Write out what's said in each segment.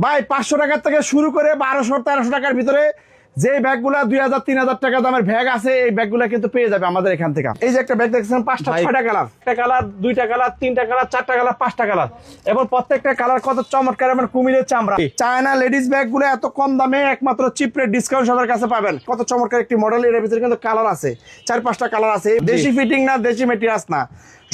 ভাই পাঁচশো টাকার থেকে শুরু করে বারোশো তেরোশো টাকার ভিতরে যে ব্যাগগুলা দুই হাজার তিন হাজার টাকা দামের ব্যাগ আছে এই ব্যাগগুলা কিন্তু পেয়ে যাবে আমাদের এখান থেকে। এই যে একটা ব্যাগ দেখছেন পাঁচটা ছয়টা কালার। একটা কালার দুইটা কালার তিনটা কালার চারটা কালার পাঁচটা কালার। এবং প্রত্যেকটা কালার কত চমৎকার এবং কুমিরের চামড়া। চায়না লেডিস ব্যাগগুলো এত কম দামে একমাত্র চিপ রেট ডিসকাউন্ট সবার কাছে পাবেন। কত চমৎকার একটি মডেল এর ভিতরে কিন্তু কালার আছে। চার পাঁচটা কালার আছে। দেশি ফিটিং না দেশি মেটেরিয়ালস না।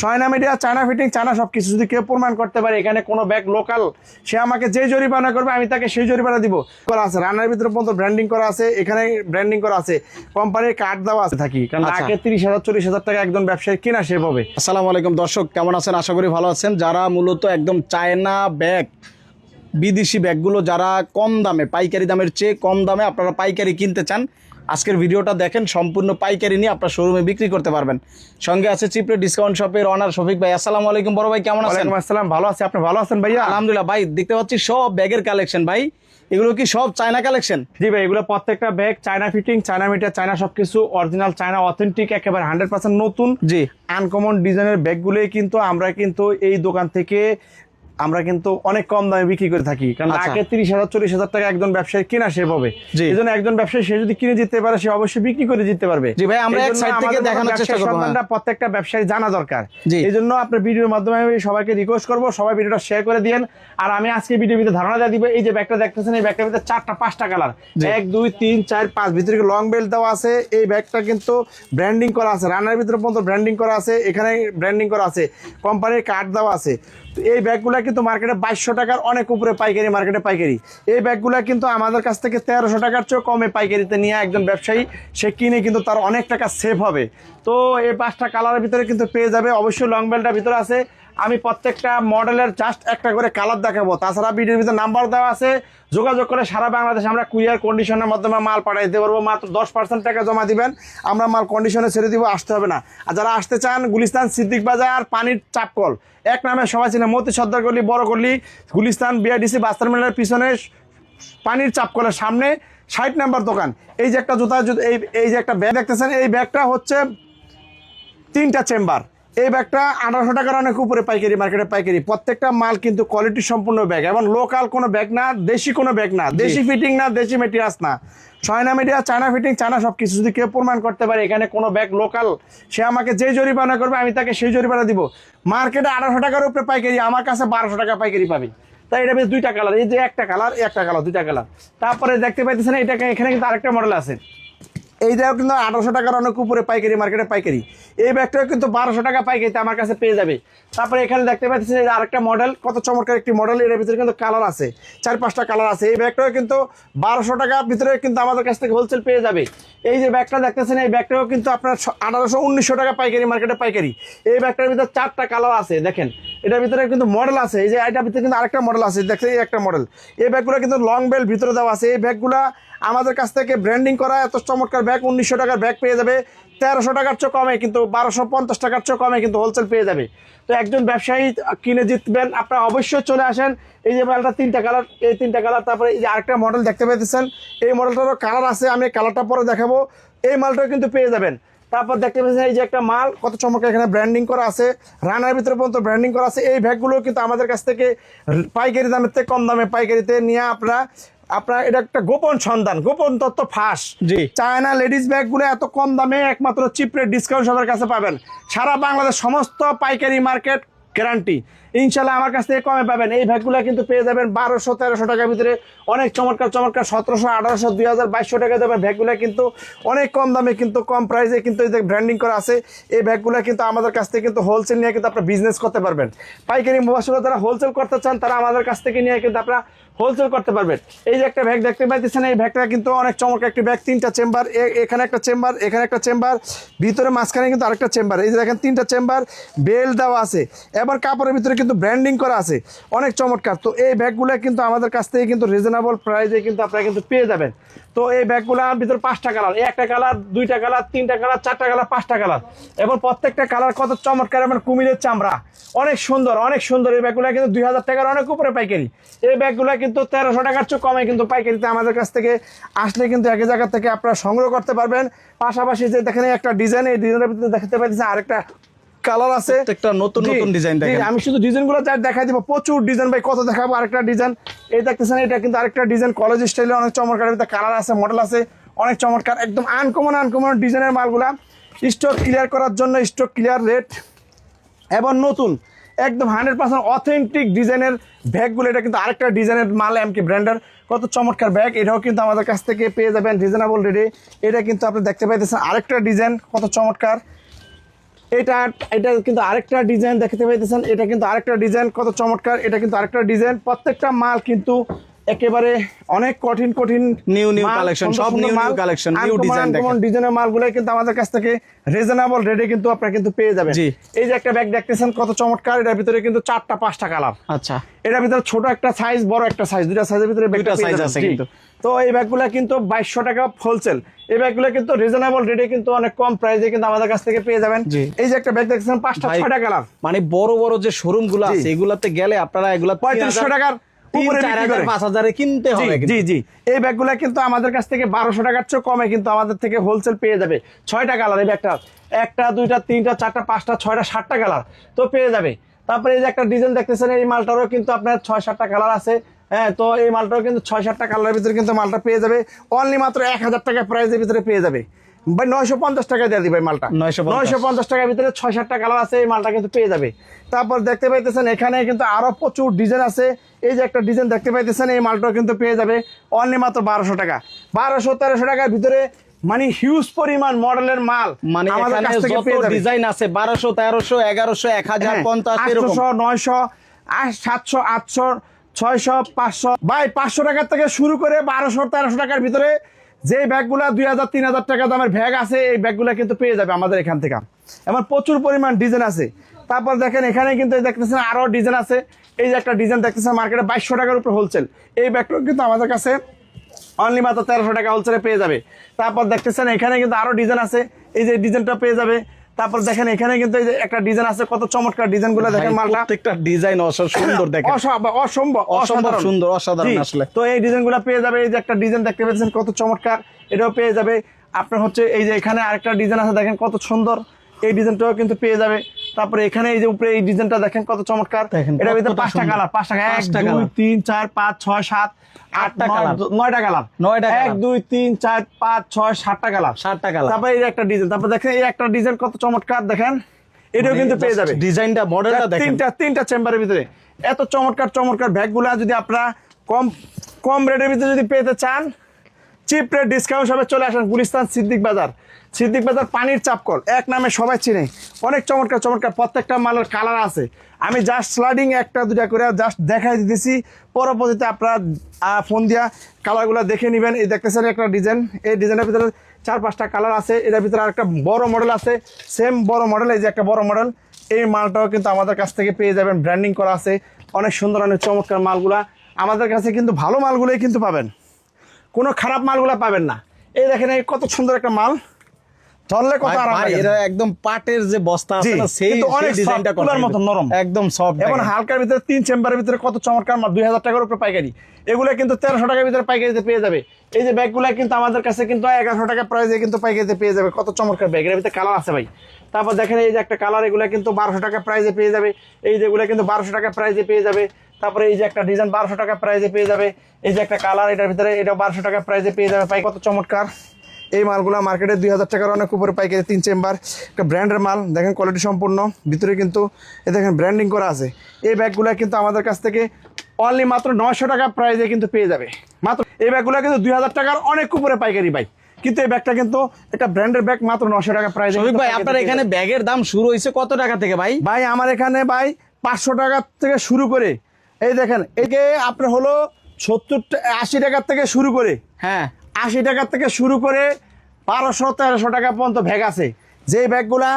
China media China fitting China সবকিছু যদি কেউ প্রমাণ করতে পারে এখানে কোনো ব্যাগ লোকাল সে আমাকে যে জরিমানা করবে আমি তাকে সেই জরিমানা দিব। করা আছে রান্নার ভিতরে পর্যন্ত ব্র্যান্ডিং করা আছে। এখানে ব্র্যান্ডিং করা আছে কোম্পানির কার্ড দেওয়া আছে থাকি। কারণ আচ্ছা। আগে তিরিশ হাজার চল্লিশ হাজার টাকা একজন ব্যবসায়ী কিনা সে পাবে আসসালামু আলাইকুম দর্শক কেমন আছেন? আশা করি ভালো আছেন। যারা মূলত একদম চায়না ব্যাগ বিদেশি ব্যাগগুলো যারা কম দামে পাইকারি দামের চেয়ে কম দামে আপনারা পাইকারি কিনতে চান আজকের ভিডিওটা দেখেন সম্পূর্ণ পাইকারি নিয়ে আপনার শোরুমে বিক্রি করতে পারবেন। সঙ্গে আছে চিপরে ডিসকাউন্ট শপের অনার শফিক ভাই। আসসালামু আলাইকুম বড় ভাই কেমন আছেন? আসসালাম ভালো আছে। আপনি ভালো আছেন ভাইয়া? আলহামদুলিল্লাহ ভাই দেখতে পাচ্ছি সব ব্যাগের কালেকশন ভাই। এগুলো কি সব চায়না কালেকশন জি ভাই এগুলো প্রত্যেকটা bag China fitting China meter China সবকিছু অরিজিনাল চায়না অথেন্টিক একেবারে হান্ড্রেড পার্সেন্ট নতুন। জি। আনকমন ডিজাইনের ব্যাগগুলোই কিন্তু আমরা কিন্তু এই দোকান থেকে আমরা কিন্তু অনেক কম দামে বিক্রি করে থাকি। কারণ আচ্ছা। আগে তিরিশ হাজার চল্লিশ হাজার টাকা একজন ব্যবসায়ী কিনা সে পাবে। এই জন্য একজন ব্যবসায়ী সে যদি কিনে জিততে পারে সে অবশ্যই বিক্রি করে জিততে পারবে। হ্যাঁ। সন্ধানটা প্রত্যেকটা ব্যবসায়ী জানা দরকার। এই জন্য আপনার ভিডিওর মাধ্যমে আমি সবাইকে রিকোয়েস্ট করব সবাই ভিডিওটা শেয়ার করে দিয়েন। আর আমি আজকে ভিডিওর ভিতরে ধারণা দিয়ে দিব এই যে ব্যাগটা দেখতেছেন এই ব্যাগটার ভিতরে চারটা পাঁচটা কালার। এক দুই তিন চার পাঁচ ভিতরে লং বেল্ট দেওয়া আছে? এই ব্যাগটা কিন্তু ব্র্যান্ডিং করা আছে রান্নার ভিতরে পর্যন্ত ব্র্যান্ডিং করা আছে এখানে ব্র্যান্ডিং করা আছে কোম্পানির কার্ড দেওয়া আছে। এই ব্যাগগুলো কিন্তু মার্কেটে বাইশশো টাকার অনেক উপরে পাইকারি মার্কেটে পাইকারি। এই ব্যাগগুলো কিন্তু আমাদের কাছ থেকে তেরোশো টাকার চেয়েও কমে পাইকারিতে নিয়ে একজন ব্যবসায়ী, সে কিনে কিন্তু তার অনেক টাকা সেভ হবে। তো এই পাঁচটা কালারের ভিতরে কিন্তু পেয়ে যাবে। অবশ্যই লং বেল্টটার ভিতরে আছে। আমি প্রত্যেকটা মডেলের জাস্ট একটা করে কালার দেখাবো। তাছাড়া ভিডিওর ভিতরে নাম্বার দেওয়া আছে। যোগাযোগ করে সারা বাংলাদেশে আমরা কুরিয়ার কন্ডিশনের মাধ্যমে মাল পাঠাই দিতে পারব। মাত্র দশ পার্সেন্ট টাকা জমা দিবেন। আমরা মাল কন্ডিশনে ছেড়ে দিব, আসতে হবে না। আর যারা আসতে চান, গুলিস্তান সিদ্দিক বাজার, পানির চাপকল। এক নামে সবাই চিনে, মতি সর্দার গলি, বড় গলি, গুলিস্তান বিআরডিসি বাস টার্মিনালের পিছনে পানির চাপকলের সামনে ষাট নাম্বার দোকান। এই যে একটা জুতা- এই এই যে একটা ব্যাগ দেখতেছেন, এই ব্যাগটা হচ্ছে তিনটা চেম্বার এই ব্যাগটা আঠারোশো টাকার অনেক উপরে পাইকারি মার্কেটে পাইকারি। প্রত্যেকটা মাল কিন্তু কোয়ালিটি সম্পূর্ণ ব্যাগ এবং লোকাল কোনো ব্যাগ না দেশি কোনো ব্যাগ না। দেশি ফিটিং না দেশি মেটেরিয়ালস না। China media China fitting China সব কিছু যদি কেউ প্রমাণ করতে পারে এখানে কোনো ব্যাগ লোকাল সে আমাকে যে জরিমানা করবে আমি তাকে সেই জরিমানা দিব। মার্কেটে আঠারোশো টাকার উপরে পাইকারি আমার কাছে বারোশো টাকা পাইকারি পাবে। তাই এটা বেশ দুইটা কালার এই যে একটা কালার একটা কালার দুইটা কালার তারপরে দেখতে পাইতেছেন এটা এখানে কিন্তু আরেকটা মডেল আছে। এইটাও কিন্তু আঠারোশো টাকার অনেক উপরে পাইকারি মার্কেটে পাইকারি। এই ব্যাগটাও কিন্তু বারোশো টাকা পাইকারিতে আমার কাছে পেয়ে যাবে। তারপরে এখানে দেখতে পাচ্ছেন এই যে আরেকটা মডেল কত চমৎকার একটি মডেল এর ভিতরে কিন্তু কালার আছে, চার পাঁচটা কালার আছে। এই ব্যাগটাও কিন্তু বারোশো টাকার ভিতরে কিন্তু আমাদের কাছ থেকে হোলসেল পেয়ে যাবে। এই যে ব্যাগটা দেখতেছেন, এই ব্যাগটাও কিন্তু আপনার আঠারোশো, উনিশশো টাকা পাইকারি মার্কেটে পাইকারি। এই ব্যাগটার ভিতরে চারটা কালার আছে, দেখেন। এটার ভিতরে কিন্তু মডেল আছে, এই যে এটার ভিতরে কিন্তু আরেকটা মডেল আছে দেখছেন এই একটা মডেল এই ব্যাগগুলো কিন্তু লং বেল ভিতরে দেওয়া আছে। এই ব্যাগগুলা আমাদের কাছ থেকে ব্র্যান্ডিং করা এত চমৎকার ব্যাগ উনিশশো টাকার ব্যাগ পেয়ে যাবে। তেরোশো টাকার চেয়ে কমে, কিন্তু বারোশো পঞ্চাশ টাকার চেয়ে কমে, কিন্তু হোলসেল পেয়ে যাবে। তো একজন ব্যবসায়ী কিনে জিতবেন, আপনারা অবশ্যই চলে আসেন। এই যে মালটা তিনটা কালার এই তিনটা কালার তারপরে এই যে আরেকটা মডেল দেখতে পেতেছেন এই মডেলটারও কালার আছে, আমি কালারটা পরে দেখাবো। এই মালটাও কিন্তু পেয়ে যাবেন। তারপর দেখতে পাচ্ছেন এই যে একটা মাল, কত চমৎকার এখানে ব্র্যান্ডিং করা আছে। রানার ভিতরে পর্যন্ত ব্র্যান্ডিং করা আছে। এই ব্যাগগুলো কিন্তু আমাদের কাছ থেকে পাইকারি দামের থেকে কম দামে পাইকারিতে নিয়ে আপনারা আপনার এটা একটা গোপন সন্ধান গোপন তত্ত্ব ফাঁস। জি। চায়না লেডিস ব্যাগগুলো এত কম দামে একমাত্র চিপ রেট ডিসকাউন্ট সবার কাছে পাবেন। সারা বাংলাদেশ সমস্ত পাইকারি মার্কেট গ্যারান্টি ইনশাল্লাহ আমার কাছ থেকে কমে পাবেন। এই ব্যাগগুলো কিন্তু পেয়ে যাবেন বারোশো, তেরোশো টাকার ভিতরে। অনেক চমৎকার চমৎকার সতেরোশো, আঠারোশো দুই হাজার বাইশশো টাকা দেবেন ব্যাগগুলো কিন্তু অনেক কম দামে কিন্তু কম প্রাইসে কিন্তু এই যে ব্র্যান্ডিং করা আছে, এই ব্যাগগুলো কিন্তু আমাদের কাছ থেকে কিন্তু হোলসেল নিয়ে কিন্তু আপনারা বিজনেস করতে পারবেন। পাইকারি মশলা যারা হোলসেল করতে চান, তারা আমাদের কাছ থেকে নিয়ে কিন্তু আপনারা হোলসেল করতে পারবেন। এই যে একটা ব্যাগ দেখতে পাইতেছেন, এই ব্যাগটা কিন্তু অনেক চমৎকার একটি ব্যাগ তিনটা চেম্বার এখানে একটা চেম্বার এখানে একটা চেম্বার ভিতরে মাঝখানে কিন্তু আরেকটা চেম্বার এই যে দেখেন, তিনটা চেম্বার বেল দেওয়া আছে। এবার কাপড়ের ভিতরে কিন্তু ব্র্যান্ডিং করা আছে। অনেক চমৎকার। তো এই ব্যাগগুলো কিন্তু আমাদের কাছ থেকে কিন্তু রিজনেবল প্রাইসে কিন্তু আপনারা কিন্তু পেয়ে যাবেন। তো এই ব্যাগগুলোর ভিতরে পাঁচটা কালার একটা কালার দুইটা কালার তিনটা কালার চারটা কালার পাঁচটা কালার এবং প্রত্যেকটা কালার কত চমৎকার এবং কুমিরের চামড়া। অনেক সুন্দর অনেক সুন্দর। এই ব্যাগগুলো কিন্তু দুই হাজার টাকার অনেক উপরে পাইকারি। এই ব্যাগগুলো কিন্তু তেরোশো টাকার চেয়ে কমে কিন্তু পাইকারিতে আমাদের কাছ থেকে আসলে কিন্তু এক জায়গা থেকে আপনারা সংগ্রহ করতে পারবেন। পাশাপাশি যে দেখেন একটা ডিজাইন এই ডিজাইনের ভিতরে দেখতে পাচ্ছেন আরেকটা কালার আছে। প্রত্যেকটা নতুন নতুন ডিজাইন দেখেন। আমি শুধু ডিজাইনগুলো যা দেখাই দিব প্রচুর ডিজাইন ভাই কত দেখাবো আরেকটা ডিজাইন এই দেখতেছেন এটা কিন্তু আরেকটা ডিজাইন কলেজ স্টাইলে অনেক চমৎকার কালার আছে মডেল আছে অনেক চমৎকার একদম আনকমন আনকমন ডিজাইনের মালগুলা। স্টক ক্লিয়ার করার জন্য স্টক ক্লিয়ার রেট এবং নতুন একদম হান্ড্রেড পার্সেন্ট অথেন্টিক ডিজাইনের ব্যাগগুলো এটা কিন্তু আরেকটা ডিজাইনের মাল এমকি ব্র্যান্ডের কত চমৎকার ব্যাগ এটাও কিন্তু আমাদের কাছ থেকে পেয়ে যাবেন রিজনেবল রেটে এটা কিন্তু আপনি দেখতে পাইতেছেন আরেকটা ডিজাইন কত চমৎকার। এটা এটা কিন্তু আরেকটা ডিজাইন দেখতে পাইতেছেন। এটা কিন্তু আরেকটা ডিজাইন কত চমৎকার। এটা কিন্তু আরেকটা ডিজাইন প্রত্যেকটা মাল কিন্তু একেবারে অনেক কঠিন কঠিন মাল, collection, সুন্দর সব মাল, collection, new uncommon, design দেখেন। ডিজাইনের মালগুলো কিন্তু আমাদের কাছ থেকে রিজনেবল রেটে কিন্তু আপনারা কিন্তু পেয়ে যাবেন। জি। এই যে একটা ব্যাগ দেখতেছেন কত চমৎকার এটার ভিতরে কিন্তু চারটা পাঁচটা কালার আচ্ছা। এটার ভিতরে ছোট একটা সাইজ বড় একটা সাইজ দুইটা সাইজের ভিতরে ব্যাগটা দুইটা পেয়ে আছে কিন্তু। তো এই ব্যাগগুলো কিন্তু বাইশশো টাকা হোলসেল এই ব্যাগগুলো কিন্তু রিজনেবল রেটে কিন্তু অনেক কম প্রাইসে কিন্তু আমাদের কাছ থেকে পেয়ে যাবেন। এই যে একটা ব্যাগ দেখতেছেন পাঁচটা ছয়টা কালার মানে বড় বড় যে শোরুমগুলো আছে এগুলাতে গেলে আপনারা এগুলা পঁয়ত্রিশশো টাকার উপরে চার বিক্রি হাজার করে। পাঁচ হাজারে কিনতে হবে জি, জি জি। এই ব্যাগগুলো কিন্তু আমাদের কাছ থেকে বারোশো টাকার চেয়ে কমে কিন্তু আমাদের থেকে হোলসেল পেয়ে যাবে। ছয়টা কালার এই ব্যাগটা একটা দুইটা তিনটা চারটা পাঁচটা ছয়টা সাতটা কালার তো পেয়ে যাবে। তারপরে এই যে একটা ডিজাইন দেখতেছেন এই মালটারও কিন্তু আপনার ছয় সাতটা কালার আছে। হ্যাঁ তো এই মালটাও কিন্তু ছয় সাতটা কালারের ভিতরে কিন্তু মালটা পেয়ে যাবে। অনলি মাত্র এক হাজার টাকা প্রাইসের ভিতরে পেয়ে যাবে। ভাই নয়শো পঞ্চাশ টাকা দিয়ে দিবে মালটা। 950 নয়শো পঞ্চাশ টাকার ভিতরে ছয় সাতটা কালার আছে এই মালটা কিন্তু পেয়ে যাবে। তারপর দেখতে পাইতেছেন এখানে কিন্তু আরও প্রচুর ডিজাইন আছে। এই যে একটা ডিজাইন দেখতে পাইতেছেন এই মালটাও কিন্তু পেয়ে যাবে অনলি মাত্র বারোশো টাকা। বারোশো তেরোশো টাকার ভিতরে মানে হিউজ পরিমাণ মডেলের মাল মানে এখানে যত ডিজাইন আছে বারোশো তেরোশো এগারোশো এক হাজার হ্যাঁ, পঞ্চাশ এরকম। নয়শো সাতশো আটশো ছয়শো পাঁচশো। ভাই পাঁচশো টাকার থেকে শুরু করে বারোশো তেরোশো টাকার ভিতরে যে ব্যাগগুলা দুই হাজার তিন হাজার টাকা দামের ব্যাগ আছে এই ব্যাগগুলা কিন্তু পেয়ে যাবে আমাদের এখান থেকে। এবার প্রচুর পরিমাণ ডিজাইন আছে। তারপর দেখেন এখানে কিন্তু দেখতেছেন আরও ডিজাইন আছে। এই যে একটা ডিজাইন দেখতেছেন মার্কেটে বাইশশো টাকার উপর হোলসেল এই ব্যাগটাও কিন্তু আমাদের কাছে অনলি মাত্র তেরোশো টাকা হোলসেলে পেয়ে যাবে। তারপর দেখতেছেন এখানে কিন্তু আরও ডিজাইন আছে। এই যে ডিজাইনটা পেয়ে যাবে। তারপর দেখেন এখানে কিন্তু একটা ডিজাইন আছে কত চমৎকার ডিজাইনগুলো দেখেন মালটা। প্রত্যেকটা ডিজাইন সুন্দর দেখেন। অসম্ভব অসম্ভব অসম্ভব সুন্দর, অসাধারণ আসলে। তো এই ডিজাইনগুলো পেয়ে যাবে। এই যে একটা ডিজাইন দেখতে পেয়েছেন কত চমৎকার। এটাও পেয়ে যাবে। আপনার হচ্ছে এই যে এখানে আরেকটা ডিজাইন আছে দেখেন কত সুন্দর। এই ডিজাইনটাও কিন্তু পেয়ে যাবে। তারপরে এখানে এই যে উপরে এই ডিজাইনটা দেখেন কত চমৎকার। দেখেন, এটার ভিতরে পাঁচটা। কালার পাঁচটা এক দুই। তিন চার পাঁচ ছয় সাত আটটা কালার। নয়টা কালার। নয়টা এক। দুই তিন চার পাঁচ ছয় সাতটা কালার। সাতটা কালার। তারপরে এই যে একটা ডিজাইন। তারপর দেখেন এই একটা ডিজাইন কত চমৎকার দেখেন। এটাও কিন্তু পেয়ে যাবে ডিজাইনটা মডেলটা দেখেন। তিনটা তিনটা চেম্বারের ভিতরে। এত চমৎকার চমৎকার ব্যাগগুলা যদি আপনারা কম কম রেটের ভিতরে যদি পেতে চান চিপ রেট ডিসকাউন্ট হিসাবে চলে আসেন গুলিস্তান সিদ্দিক বাজার। সিদ্দিক বাজার পানির চাপকল, এক নামে সবাই চিনে। অনেক চমৎকার চমৎকার, প্রত্যেকটা মালের কালার আছে। আমি জাস্ট স্লাইডিং একটা দুটা করে জাস্ট দেখাই দিতেছি। পরবর্তীতে আপনারা ফোন দিয়া কালারগুলো দেখে নেবেন। এই দেখতেছেন একটা ডিজাইন এই ডিজাইনের ভিতরে চার পাঁচটা কালার আছে। এটার ভিতরে আরেকটা বড় মডেল আছে। সেম বড় মডেল এই যে একটা বড় মডেল এই মালটাও কিন্তু আমাদের কাছ থেকে পেয়ে যাবেন। ব্র্যান্ডিং করা আছে। অনেক সুন্দর, অনেক চমৎকার মালগুলা। আমাদের কাছে কিন্তু ভালো মালগুলোই কিন্তু পাবেন। কোনো খারাপ মালগুলা পাবেন না। এই দেখেন এই কত সুন্দর একটা মাল। ধরলে কত আরাম লাগে। একদম পাটের যে বস্তা আছে না সেই অনেক ডিজাইনটা মতো নরম। একদম সফট হালকার ভিতরে তিন চেম্বারের ভিতরে কত চমৎকার মাল দুই হাজার টাকার উপরে পাইকারি। এগুলো কিন্তু তেরোশো টাকার ভিতরে পাইকারিতে পেয়ে যাবে। এই যে ব্যাগগুলো কিন্তু আমাদের কাছে কিন্তু এগারোশো টাকা প্রাইসে কিন্তু পাইকারিতে পেয়ে যাবে। কত চমৎকার ব্যাগ এর ভিতরে কালার আছে ভাই। তারপর দেখেন এই যে একটা কালার এগুলো কিন্তু বারোশো টাকা প্রাইসে পেয়ে যাবে। এই যেগুলো কিন্তু বারোশো টাকা প্রাইসে পেয়ে যাবে। তারপরে এই যে একটা ডিজাইন বারোশো টাকা প্রাইজে পেয়ে যাবে। এই যে একটা কালার এটার ভিতরে এটা বারোশো টাকা প্রাইজে পেয়ে যাবে। পাই কত চমৎকার। এই মালগুলো মার্কেটে দুই হাজার টাকার অনেক উপরে পাইকারি তিন চেম্বার একটা ব্র্যান্ডের মাল দেখেন কোয়ালিটি সম্পূর্ণ। ভিতরে কিন্তু এ দেখেন ব্র্যান্ডিং করা আছে। এই ব্যাগগুলো কিন্তু আমাদের কাছ থেকে অনলি মাত্র নয়শো টাকা প্রাইজে কিন্তু পেয়ে যাবে। মাত্র এই ব্যাগগুলো কিন্তু দুই হাজার টাকার অনেক উপরে পাইকারি ভাই। কিন্তু এই ব্যাগটা কিন্তু একটা ব্র্যান্ডের ব্যাগ মাত্র নশো টাকা প্রাইসে ভাই আপনার এখানে ব্যাগের দাম শুরু হয়েছে কত টাকা থেকে ভাই? ভাই আমার এখানে ভাই পাঁচশো টাকা থেকে শুরু করে এই দেখেন একে আপনার হলো সত্তর আশি টাকার থেকে শুরু করে হ্যাঁ। আশি টাকার থেকে শুরু করে বারোশো তেরোশো টাকা পর্যন্ত ভ্যাগ আছে। যে ব্যাগগুলা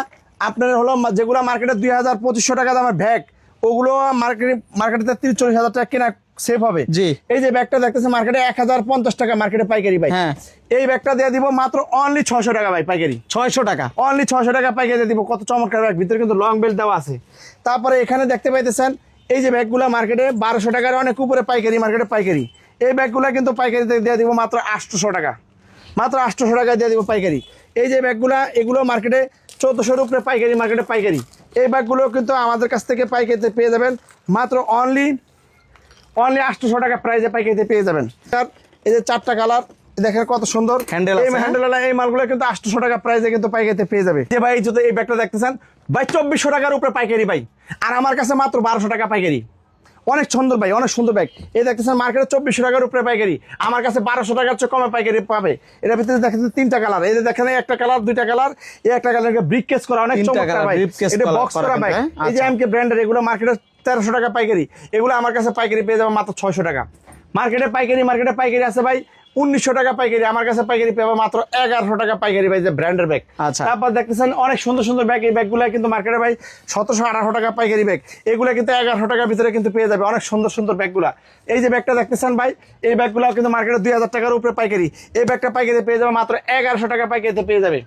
আপনার হলো যেগুলা মার্কেটে দুই হাজার পঁচিশশো টাকা দামের ভ্যাগ ওগুলো মার্কেটে মার্কেটে তিরিশ চল্লিশ হাজার টাকা কেনা সেফ হবে। জি। এই যে ব্যাগটা দেখতেছে মার্কেটে এক হাজার পঞ্চাশ টাকা মার্কেটে পাইকারি ভাই। হ্যাঁ। এই ব্যাগটা দিয়ে দিব মাত্র অনলি ছয়শো টাকা ভাই পাইকারি। ছয়শো টাকা। অনলি ছয়শো টাকা পাইকারি দিয়ে দিব। কত চমৎকার ব্যাগ ভিতরে কিন্তু লং বেল্ট দেওয়া আছে। তারপরে এখানে দেখতে পাইতেছেন এই যে ব্যাগগুলো মার্কেটে বারোশো টাকার অনেক উপরে পাইকারি মার্কেটে পাইকারি। এই ব্যাগগুলো কিন্তু পাইকারিতে দিয়ে দিব মাত্র আটশোশো টাকা। মাত্র আটশোশো টাকা দিয়ে দিব পাইকারি। এই যে ব্যাগগুলা এগুলো মার্কেটে চোদ্দোশোর উপরে পাইকারি মার্কেটে পাইকারি। এই ব্যাগগুলো কিন্তু আমাদের কাছ থেকে পাইকারিতে পেয়ে যাবেন মাত্র অনলি অনলি আটশোশো টাকা প্রাইজে পাইকারিতে পেয়ে যাবেন। আর এই যে চারটা কালার দেখেন কত সুন্দর। Handle এই হ্যাঁ? হ্যান্ডেল এই মালগুলো কিন্তু আটশোশো টাকা প্রাইজে কিন্তু পাইকারিতে পেয়ে যাবে। যে ভাই যদি এই ব্যাগটা দেখতেছেন ভাই চব্বিশশো টাকার উপরে পাইকারি ভাই। আর আমার কাছে মাত্র বারোশো টাকা পাইকারি। অনেক সুন্দর ভাই অনেক সুন্দর ব্যাগ এই দেখতেছেন মার্কেটে চব্বিশশো টাকার উপরে পাইকারি। আমার কাছে বারোশো টাকার চেয়ে কমে পাইকারি পাবে। এর ভিতরে দেখেন তিনটা কালার এই দেখেন একটা কালার দুইটা কালার এই একটা কালার ব্রিক কেস করা অনেক চমৎকার ভাই। এটা বক্স করা ভাই হ্যাঁ? এই যে আচ্ছা। এমকে ব্র্যান্ডের এগুলো মার্কেটে তেরোশো টাকা পাইকারি। এগুলো আমার কাছে পাইকারি পেয়ে যাবে মাত্র ছয়শো টাকা। মার্কেটে পাইকারি মার্কেটে পাইকারি আছে ভাই। উনিশশো টাকা পাইকারি আমার কাছে পাইকারি পেয়ে মাত্র এগারোশো টাকা পাইকারি ভাই যে ব্র্যান্ডের ব্যাগ আচ্ছা। তারপর দেখতেছেন অনেক সুন্দর সুন্দর ব্যাগ এই ব্যাগগুলো কিন্তু মার্কেটে ভাই সতেরোশো আঠারোশো টাকা পাইকারি ব্যাগ এগুলো কিন্তু এগারোশো টাকার ভিতরে কিন্তু পেয়ে যাবে অনেক সুন্দর সুন্দর ব্যাগগুলো এই যে ব্যাগটা দেখতেছেন ভাই এই ব্যাগগুলো কিন্তু মার্কেটে দুই হাজার টাকার উপরে পাইকারি। এই ব্যাগটা পাইকারি পেয়ে যাবে মাত্র এগারোশো টাকা পাইকারিতে পেয়ে যাবে।